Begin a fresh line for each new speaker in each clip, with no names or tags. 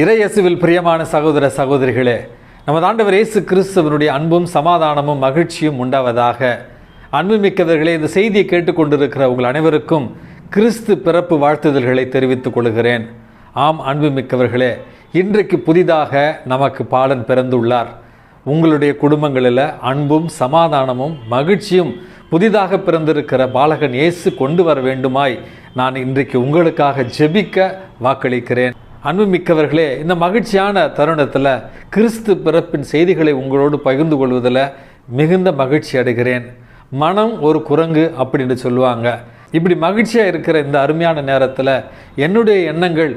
இறையசுவில் பிரியமான சகோதர சகோதரிகளே நமது ஆண்டவர் இயேசு கிறிஸ்துவனுடைய அன்பும் சமாதானமும் மகிழ்ச்சியும் உண்டாவதாக. அன்புமிக்கவர்களே இந்த செய்தியை கேட்டுக்கொண்டிருக்கிற உங்கள் அனைவருக்கும் கிறிஸ்து பிறப்பு வாழ்த்துதல்களை தெரிவித்துக் கொள்கிறேன். ஆம் அன்புமிக்கவர்களே இன்றைக்கு புதிதாக நமக்கு பாலன் பிறந்துள்ளார். உங்களுடைய குடும்பங்களில் அன்பும் சமாதானமும் மகிழ்ச்சியும் புதிதாக பிறந்திருக்கிற பாலகன் இயேசு கொண்டு வர வேண்டுமாய் நான் இன்றைக்கு உங்களுக்காக ஜெபிக்க வாக்களிக்கிறேன். அன்புமிக்கவர்களே இந்த மகிழ்ச்சியான தருணத்தில் கிறிஸ்து பிறப்பின் செய்திகளை உங்களோடு பகிர்ந்து கொள்வதில் மிகுந்த மகிழ்ச்சி அடைகிறேன். மனம் ஒரு குரங்கு அப்படின்னு சொல்லுவாங்க. இப்படி மகிழ்ச்சியாக இருக்கிற இந்த அருமையான நேரத்தில் என்னுடைய எண்ணங்கள்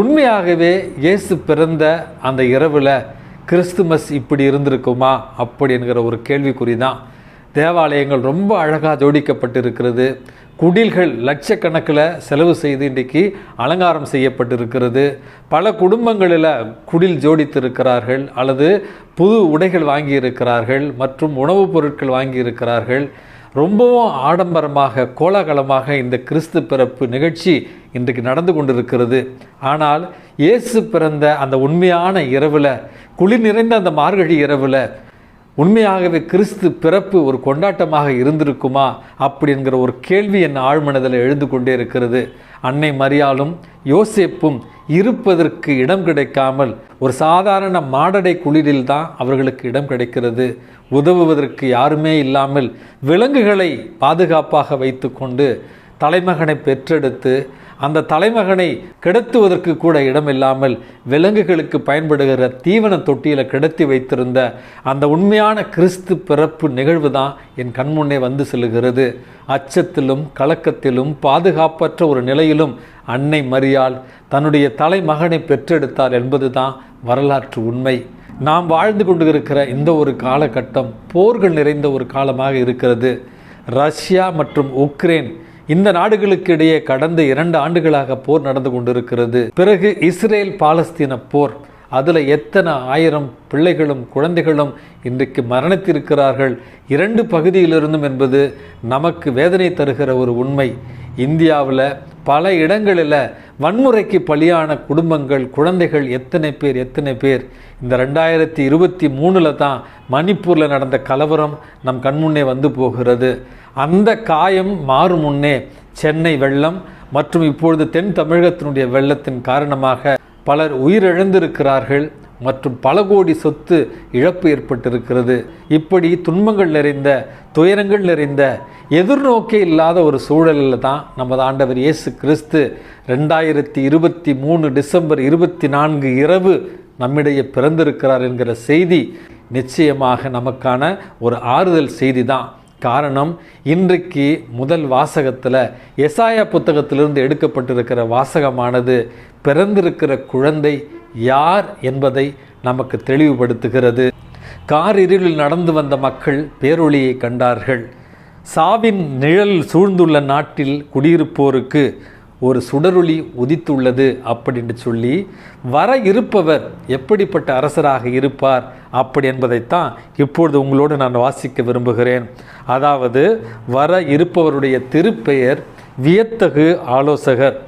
உண்மையாகவே இயேசு பிறந்த அந்த இரவில் கிறிஸ்துமஸ் இப்படி இருந்திருக்குமா அப்படிங்கிற ஒரு கேள்விக்குறி தான் தேவாலயங்கள் ரொம்ப அழகாக ஜோடிக்கப்பட்டு இருக்கிறது குடில்கள் லட்சக்கணக்கில் செலவு செய்து இன்றைக்கு அலங்காரம் செய்யப்பட்டிருக்கிறது. பல குடும்பங்களில் குடில் ஜோடித்திருக்கிறார்கள் அல்லது புது உடைகள் வாங்கியிருக்கிறார்கள் மற்றும் உணவுப் பொருட்கள் வாங்கியிருக்கிறார்கள். ரொம்பவும் ஆடம்பரமாக கோலாகலமாக இந்த கிறிஸ்து பிறப்பு நிகழ்ச்சி இன்றைக்கு நடந்து கொண்டிருக்கிறது. ஆனால் இயேசு பிறந்த அந்த உண்மையான இரவில் குளிர் நிறைந்த அந்த மார்கழி இரவில் உண்மையாகவே கிறிஸ்து பிறப்பு ஒரு கொண்டாட்டமாக இருந்திருக்குமா அப்படிங்கிற ஒரு கேள்வி என் ஆழ்மனதில் எழுந்து கொண்டே இருக்கிறது. அன்னை மரியாலும் யோசேப்பும் இருப்பதற்கு இடம் கிடைக்காமல் ஒரு சாதாரண மாடடை குளிரில் தான் அவர்களுக்கு இடம் கிடைக்கிறது. உதவுவதற்கு யாருமே இல்லாமல் விலங்குகளை பாதுகாப்பாக வைத்துக்கொண்டு தலைமகனை பெற்றெடுத்து அந்த தலைமகனை கிடத்துவதற்கு கூட இடமில்லாமல் விலங்குகளுக்கு பயன்படுகிற தீவன தொட்டியில் கிடத்தி வைத்திருந்த அந்த உண்மையான கிறிஸ்து பிறப்பு நிகழ்வு தான் என் கண்முன்னே வந்து செல்லுகிறது. அச்சத்திலும் கலக்கத்திலும் பாதுகாப்பற்ற ஒரு நிலையிலும் அன்னை மரியால் தன்னுடைய தலைமகனை பெற்றெடுத்தார் என்பதுதான் வரலாற்று உண்மை. நாம் வாழ்ந்து கொண்டு இருக்கிற இந்த ஒரு காலகட்டம் போர்கள் நிறைந்த ஒரு காலமாக இருக்கிறது. ரஷ்யா மற்றும் உக்ரைன் இந்த நாடுகளுக்கு இடையே கடந்த இரண்டு ஆண்டுகளாக போர் நடந்து கொண்டிருக்கிறது. பிறகு இஸ்ரேல் பாலஸ்தீன போர். அதில் எத்தனை ஆயிரம் பிள்ளைகளும் குழந்தைகளும் இன்றைக்கு மரணித்திருக்கிறார்கள். இரண்டு பகுதியிலிருந்தும் என்பது நமக்கு வேதனை தருகிற ஒரு உண்மை. இந்தியாவில் பல இடங்களில் வன்முறைக்கு பலியான குடும்பங்கள் குழந்தைகள் எத்தனை பேர் எத்தனை பேர்? இந்த ரெண்டாயிரத்தி இருபத்தி மூணில் தான் மணிப்பூரில் நடந்த கலவரம் நம் கண்முன்னே வந்து போகிறது. அந்த காயம் மாறும் முன்னே சென்னை வெள்ளம் மற்றும் இப்பொழுது தென் தமிழகத்தினுடைய வெள்ளத்தின் காரணமாக பலர் உயிரிழந்திருக்கிறார்கள். மற்றும் பல கோடி சொத்து இழப்பு ஏற்பட்டிருக்கிறது. இப்படி துன்பங்கள் நிறைந்த துயரங்கள் நிறைந்த எதிர்நோக்கே இல்லாத ஒரு சூழலில் தான் நமது ஆண்டவர் இயேசு கிறிஸ்து ரெண்டாயிரத்தி இருபத்தி மூணு டிசம்பர் இருபத்தி நான்கு இரவு நம்மிடையே பிறந்திருக்கிறார் என்கிற செய்தி நிச்சயமாக நமக்கான ஒரு ஆறுதல் செய்தி தான். காரணம் இன்றைக்கு முதல் வாசகத்தில் எசாயா புத்தகத்திலிருந்து எடுக்கப்பட்டிருக்கிற வாசகமானது பிறந்திருக்கிற குழந்தை யார் என்பதை நமக்கு தெளிவுபடுத்துகிறது. கார் இருளில் நடந்து வந்த மக்கள் பேரொளியை கண்டார்கள். சாவின் நிழல் சூழ்ந்துள்ள நாட்டில் குடியிருப்போருக்கு ஒரு சுடரொளி உதித்துள்ளது அப்படின்னு சொல்லி வர இருப்பவர் எப்படிப்பட்ட அரசராக இருப்பார்? அப்படி என்பதைத்தான் இப்பொழுது உங்களோடு நான் வாசிக்க விரும்புகிறேன். அதாவது வர இருப்பவருடைய திருப்பெயர் வியத்தகு ஆலோசகர்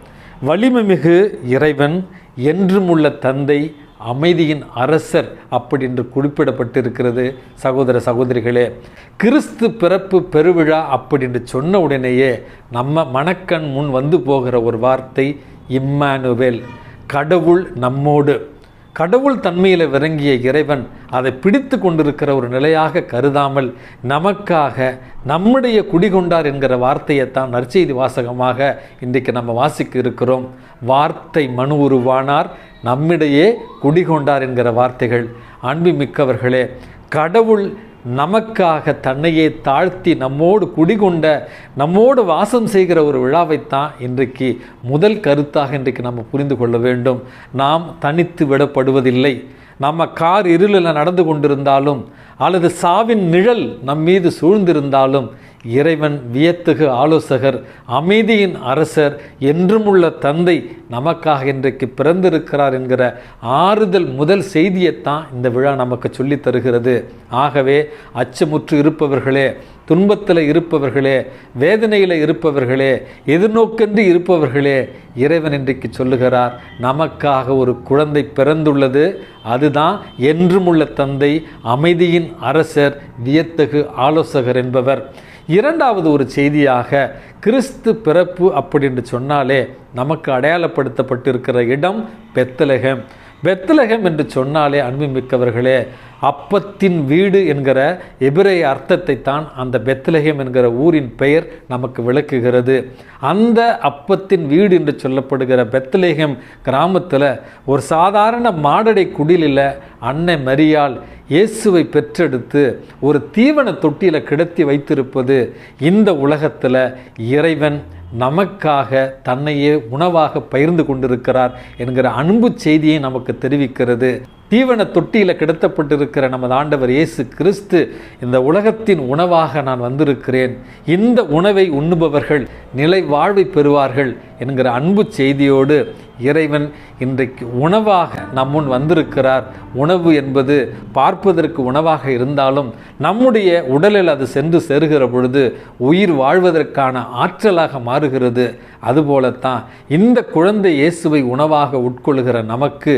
வலிமைமிகு இறைவன் என்றும் உள்ள தந்தை அமைதியின் அரசர் அப்படி என்று குறிப்பிடப்பட்டிருக்கிறது. சகோதர சகோதரிகளே கிறிஸ்து பிறப்பு பெருவிழா அப்படி என்று சொன்ன உடனேயே நம்ம மணக்கண் முன் வந்து போகிற ஒரு வார்த்தை இம்மானுவேல் கடவுள் நம்மோடு கடவுள் தன்மையில் விளங்கிய இறைவன் அதை பிடித்து கொண்டிருக்கிற ஒரு நிலையாக கருதாமல் நமக்காக நம்முடைய குடிகொண்டார் என்கிற வார்த்தையைத்தான் நற்செய்தி வாசகமாக இன்றைக்கு நம்ம வாசிக்க இருக்கிறோம். வார்த்தை மனு உருவானார் நம்மிடையே குடிகொண்டார் என்கிற வார்த்தைகள். அன்பு மிக்கவர்களே கடவுள் நமக்காக தன்னையே தாழ்த்தி நம்மோடு குடிகொண்ட நம்மோடு வாசம் செய்கிற ஒரு விழாவைத்தான் இன்றைக்கு முதல் கருத்தாக இன்றைக்கு நம்ம புரிந்து கொள்ள வேண்டும். நாம் தனித்து விடப்படுவதில்லை. நம்ம கார் இருளில் நடந்து கொண்டிருந்தாலும் அல்லது சாவின் நிழல் நம் மீது சூழ்ந்திருந்தாலும் இறைவன் வியத்துகு ஆலோசகர் அமைதியின் அரசர் என்றும் உள்ள தந்தை நமக்காக இன்றைக்கு பிறந்திருக்கிறார் என்கிற ஆறுதல் முதல் செய்தியைத்தான் இந்த விழா நமக்கு சொல்லித் தருகிறது. ஆகவே அச்சமுற்று இருப்பவர்களே துன்பத்தில் இருப்பவர்களே வேதனையில் இருப்பவர்களே எதிர்நோக்கென்று இருப்பவர்களே இறைவன் இன்றைக்கு சொல்லுகிறார் நமக்காக ஒரு குழந்தை பிறந்துள்ளது அதுதான் என்றும் உள்ள தந்தை அமைதியின் அரசர் வியத்தகு ஆலோசகர் என்பவர். இரண்டாவது ஒரு செய்தியாக கிறிஸ்து பிறப்பு அப்படின்னு சொன்னாலே நமக்கு அடையாளப்படுத்தப்பட்டிருக்கிற இடம் பெத்தலகம். பெத்தலகம் என்று சொன்னாலே அன்புமிக்கவர்களே அப்பத்தின் வீடு என்கிற எபிரேய அர்த்தத்தை தான் அந்த பெத்தலகம் என்கிற ஊரின் பெயர் நமக்கு விளக்குகிறது. அந்த அப்பத்தின் வீடு என்று சொல்லப்படுகிற பெத்தலேகம் கிராமத்தில் ஒரு சாதாரண மாடடை குடிலில் அன்னை மரியால் இயேசுவை பெற்றெடுத்து ஒரு தீவன தொட்டியில் கிடத்தி வைத்திருப்பது இந்த உலகத்தில் இறைவன் நமக்காக தன்னையே உணவாக பகிர்ந்து கொண்டிருக்கிறார் என்கிற அன்பு செய்தியை நமக்கு தெரிவிக்கிறது. தீவன தொட்டியில் கிடத்தப்பட்டிருக்கிற நமது ஆண்டவர் இயேசு கிறிஸ்து இந்த உலகத்தின் உணவாக நான் வந்திருக்கிறேன். இந்த உணவை உண்ணுபவர்கள் நிலை வாழ்வை பெறுவார்கள் என்கிற அன்பு செய்தியோடு இறைவன் இன்றைக்கு உணவாக நம்முன் வந்திருக்கிறார். உணவு என்பது பார்ப்பதற்கு உணவாக இருந்தாலும் நம்முடைய உடலில் அது சென்று சேருகிற பொழுது உயிர் வாழ்வதற்கான ஆற்றலாக மாறுகிறது. அதுபோலத்தான் இந்த குழந்தை இயேசுவை உணவாக உட்கொள்கிற நமக்கு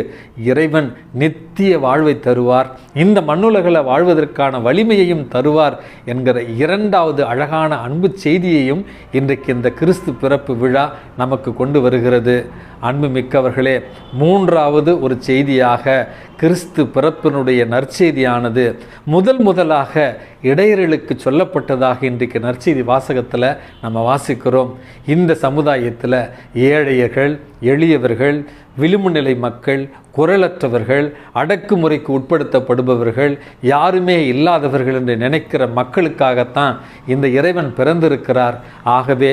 இறைவன் நித்திய வாழ்வை தருவார். இந்த மண்ணுலகில் வாழ்வதற்கான வலிமையையும் தருவார் என்கிற இரண்டாவது அழகான அன்பு செய்தியையும் இன்றைக்கு இந்த கிறிஸ்து பிறப்பு விழா நமக்கு கொண்டு வருகிறது. அன்பு மிக்கவர்களே மூன்றாவது ஒரு செய்தியாக கிறிஸ்து பிறப்பினுடைய நற்செய்தியானது முதல் முதலாக இடையர்களுக்கு சொல்லப்பட்டதாக இன்றைக்கு நற்செய்தி வாசகத்தில் நம்ம வாசிக்கிறோம். இந்த சமுதாயத்தில் ஏழையர்கள் எளியவர்கள் விளிம்பு நிலை மக்கள் குரலற்றவர்கள் அடக்குமுறைக்கு உட்படுத்தப்படுபவர்கள் யாருமே இல்லாதவர்கள் என்று நினைக்கிற மக்களுக்காகத்தான் இந்த இறைவன் பிறந்திருக்கிறார். ஆகவே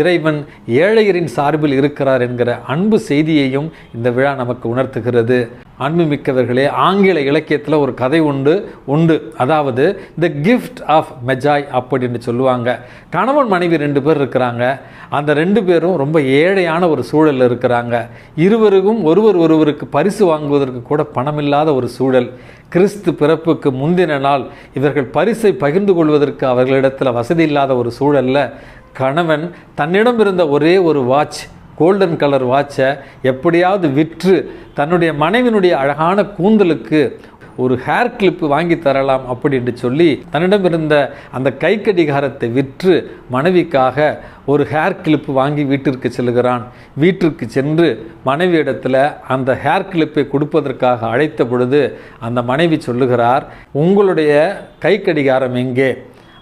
இறைவன் ஏழையரின் சார்பில் இருக்கிறார் என்கிற அன்பு செய்தியையும் இந்த விழா நமக்கு உணர்த்துகிறது. அன்புமிக்கவர்களே ஆங்கில இலக்கியத்தில் ஒரு கதை உண்டு உண்டு. அதாவது த கிஃப்ட் ஆஃப் மெஜாய் அப்படின்னு சொல்லுவாங்க. கணவன் மனைவி ரெண்டு பேர் இருக்கிறாங்க. அந்த ரெண்டு பேரும் ரொம்ப ஏழையான ஒரு சூழலில் இருக்கிறாங்க. இருவருக்கும் ஒருவர் ஒருவருக்கு பரிசு வாங்குவதற்கு கூட பணமில்லாத ஒரு சூழல். கிறிஸ்து பிறப்புக்கு முந்தின நாள் இவர்கள் பரிசை பகிர்ந்து கொள்வதற்கு அவர்களிடத்தில் வசதி இல்லாத ஒரு சூழலில் கணவன் தன்னிடம் இருந்த ஒரே ஒரு வாட்ச் கோல்டன் கலர் வாட்சை எப்படியாவது விற்று தன்னுடைய மனைவினுடைய அழகான கூந்தலுக்கு ஒரு ஹேர் கிளிப்பு வாங்கி தரலாம் அப்படின்னு சொல்லி தன்னிடம் இருந்த அந்த கை கடிகாரத்தை விற்று மனைவிக்காக ஒரு ஹேர் கிளிப்பு வாங்கி வீட்டிற்கு செல்கிறான். வீட்டிற்கு சென்று மனைவியிடத்தில் அந்த ஹேர் கிளிப்பை கொடுப்பதற்காக அழைத்த பொழுது அந்த மனைவி சொல்லுகிறார் உங்களுடைய கை கடிகாரம் எங்கே?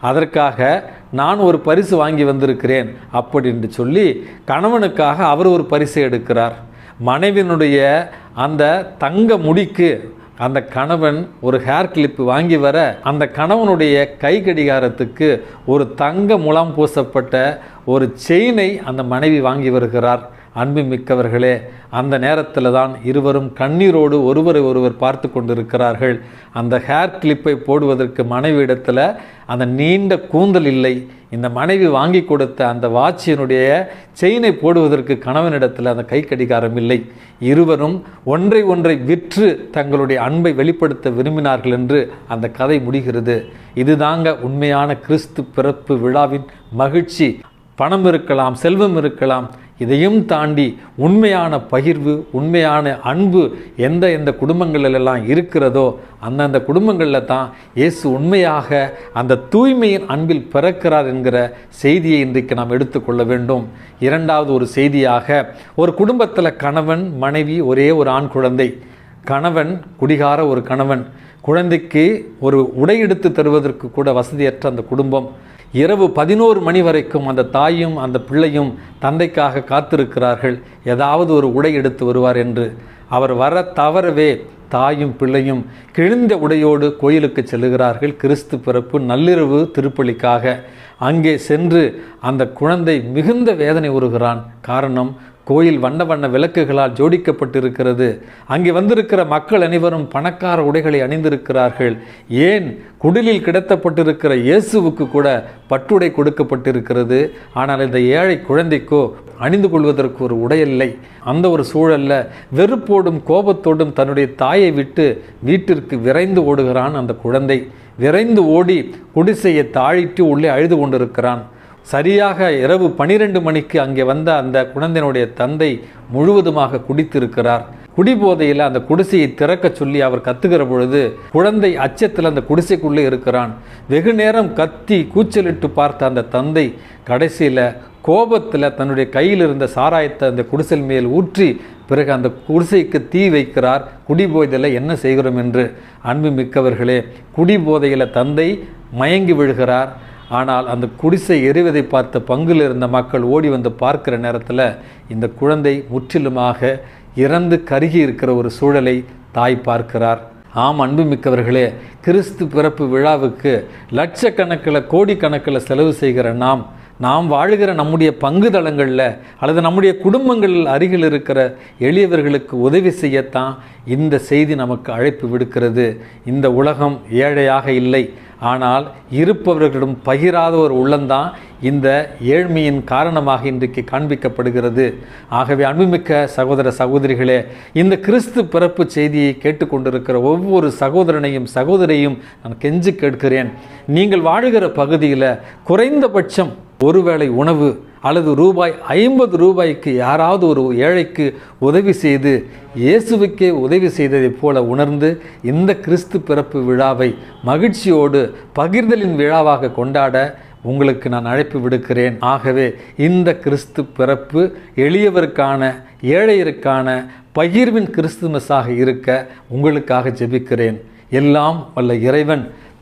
அதற்காக நான் ஒரு பரிசு வாங்கி வந்திருக்கிறேன் அப்படின்னு சொல்லி கணவனுக்காக அவர் ஒரு பரிசை எடுக்கிறார். மனைவியினுடைய அந்த தங்க முடிக்கு அந்த கணவன் ஒரு ஹேர் கிளிப்பு வாங்கி வர அந்த கணவனுடைய கை கடிகாரத்துக்கு ஒரு தங்க முலாம் பூசப்பட்ட ஒரு செயினை அந்த மனைவி வாங்கி வருகிறார். அன்பு மிக்கவர்களே அந்த நேரத்தில் தான் இருவரும் கண்ணீரோடு ஒருவரை ஒருவர் பார்த்து கொண்டிருக்கிறார்கள். அந்த ஹேர் கிளிப்பை போடுவதற்கு மனைவியிடத்தில் அந்த நீண்ட கூந்தல் இல்லை. இந்த மனைவி வாங்கி கொடுத்த அந்த வாட்சியினுடைய செயினை போடுவதற்கு கணவனிடத்தில் அந்த கை கடிகாரம் இல்லை. இருவரும் ஒன்றை ஒன்றை விற்று தங்களுடைய அன்பை வெளிப்படுத்த விரும்பினார்கள் என்று அந்த கதை முடிகிறது. இதுதாங்க உண்மையான கிறிஸ்து பிறப்பு விழாவின் மகிழ்ச்சி. பணம் இருக்கலாம் செல்வம் இருக்கலாம் இதையும் தாண்டி உண்மையான பகிர்வு உண்மையான அன்பு எந்த எந்த குடும்பங்களிலெல்லாம் இருக்கிறதோ அந்தந்த குடும்பங்களில் தான் இயேசு உண்மையாக அந்த தூய்மையின் அன்பில் பிறக்கிறார் என்கிற செய்தியை இன்றைக்கு நாம் எடுத்துக்கொள்ள வேண்டும். இரண்டாவது ஒரு செய்தியாக ஒரு குடும்பத்தில் கணவன் மனைவி ஒரே ஒரு ஆண் குழந்தை. கணவன் குடிகார ஒரு கணவன். குழந்தைக்கு ஒரு உடை எடுத்து தருவதற்கு கூட வசதியற்ற அந்த குடும்பம். இரவு பதினோரு மணி வரைக்கும் அந்த தாயும் அந்த பிள்ளையும் தந்தைக்காக காத்திருக்கிறார்கள். ஏதாவது ஒரு உடை எடுத்து வருவார் என்று. அவர் வர தவறவே தாயும் பிள்ளையும் கிழிந்த உடையோடு கோயிலுக்கு செல்லுகிறார்கள். கிறிஸ்து பிறப்பு நள்ளிரவு திருப்பலிக்காக. அங்கே சென்று அந்த குழந்தை மிகுந்த வேதனை உறுகிறான் காரணம் கோயில் வண்ண வண்ண விளக்குகளால் ஜோடிக்கப்பட்டிருக்கிறது. அங்கே வந்திருக்கிற மக்கள் அனைவரும் பணக்கார உடைகளை அணிந்திருக்கிறார்கள். ஏன்? குடிலில் கிடத்தப்பட்டிருக்கிற இயேசுவுக்கு கூட பட்டுடை கொடுக்கப்பட்டிருக்கிறது. ஆனால் இந்த ஏழை குழந்தைக்கோ அணிந்து கொள்வதற்கு ஒரு உடையில்லை அந்த ஒரு சூழல்ல வெறுப்போடும் கோபத்தோடும் தன்னுடைய தாயை விட்டு வீட்டிற்கு விரைந்து ஓடுகிறான் அந்த குழந்தை. விரைந்து ஓடி குடிசையை தாழிட்டு உள்ளே அழுது கொண்டிருக்கிறான். சரியாக இரவு பனிரெண்டு மணிக்கு அங்கே வந்த அந்த குழந்தையினுடைய தந்தை முழுவதுமாக குடித்திருக்கிறார். குடிபோதையில் அந்த குடிசையை திறக்க சொல்லி அவர் கத்துகிற பொழுது குழந்தை அச்சத்தில் அந்த குடிசைக்குள்ளே இருக்கிறான். வெகு நேரம் கத்தி கூச்சலிட்டு பார்த்த அந்த தந்தை கடைசியில் கோபத்தில் தன்னுடைய கையில் இருந்த சாராயத்தை அந்த குடிசல் மேல் ஊற்றி பிறகு அந்த குடிசைக்கு தீ வைக்கிறார். குடிபோதையில் என்ன செய்கிறோம் என்று. அன்பு மிக்கவர்களே குடிபோதையில் தந்தை மயங்கி விழுகிறார். ஆனால் அந்த குடிசை எரிவதை பார்த்த பங்கில் இருந்த மக்கள் ஓடி வந்து பார்க்கிற நேரத்தில் இந்த குழந்தை முற்றிலுமாக இறந்து கருகி இருக்கிற ஒரு சூழலை தாய் பார்க்கிறார். ஆம் அன்புமிக்கவர்களே கிறிஸ்து பிறப்பு விழாவுக்கு லட்சக்கணக்கில் கோடிக்கணக்கில் செலவு செய்கிற நாம் நாம் வாழுகிற நம்முடைய பங்கு தளங்களில் அல்லது நம்முடைய குடும்பங்களில் அருகில் இருக்கிற எளியவர்களுக்கு உதவி செய்யத்தான் இந்த செய்தி நமக்கு அழைப்பு விடுக்கிறது. இந்த உலகம் ஏழையாக இல்லை. ஆனால் இருப்பவர்களிடம் பகிராத ஒரு உள்ளம்தான் இந்த ஏழ்மையின் காரணமாக இன்றைக்கு காண்பிக்கப்படுகிறது. ஆகவே அன்புமிக்க சகோதர சகோதரிகளே இந்த கிறிஸ்து பிறப்பு செய்தியை கேட்டுக்கொண்டிருக்கிற ஒவ்வொரு சகோதரனையும் சகோதரியும் நான் கெஞ்சு கேட்கிறேன். நீங்கள் வாழுகிற பகுதியில் குறைந்தபட்சம் ஒருவேளை உணவு அல்லது ரூபாய் ஐம்பது ரூபாய்க்கு யாராவது ஒரு ஏழைக்கு உதவி செய்து இயேசுவுக்கே உதவி செய்ததைப் போல உணர்ந்து இந்த கிறிஸ்து பிறப்பு விழாவை மகிழ்ச்சியோடு பகிர்தலின் விழாவாக கொண்டாட உங்களுக்கு நான் அழைப்பு விடுக்கிறேன். ஆகவே இந்த கிறிஸ்து பிறப்பு எளியவருக்கான ஏழையருக்கான பகிர்வின் கிறிஸ்துமஸாக இருக்க உங்களுக்காக ஜெபிக்கிறேன். எல்லாம் வல்ல இறைவன்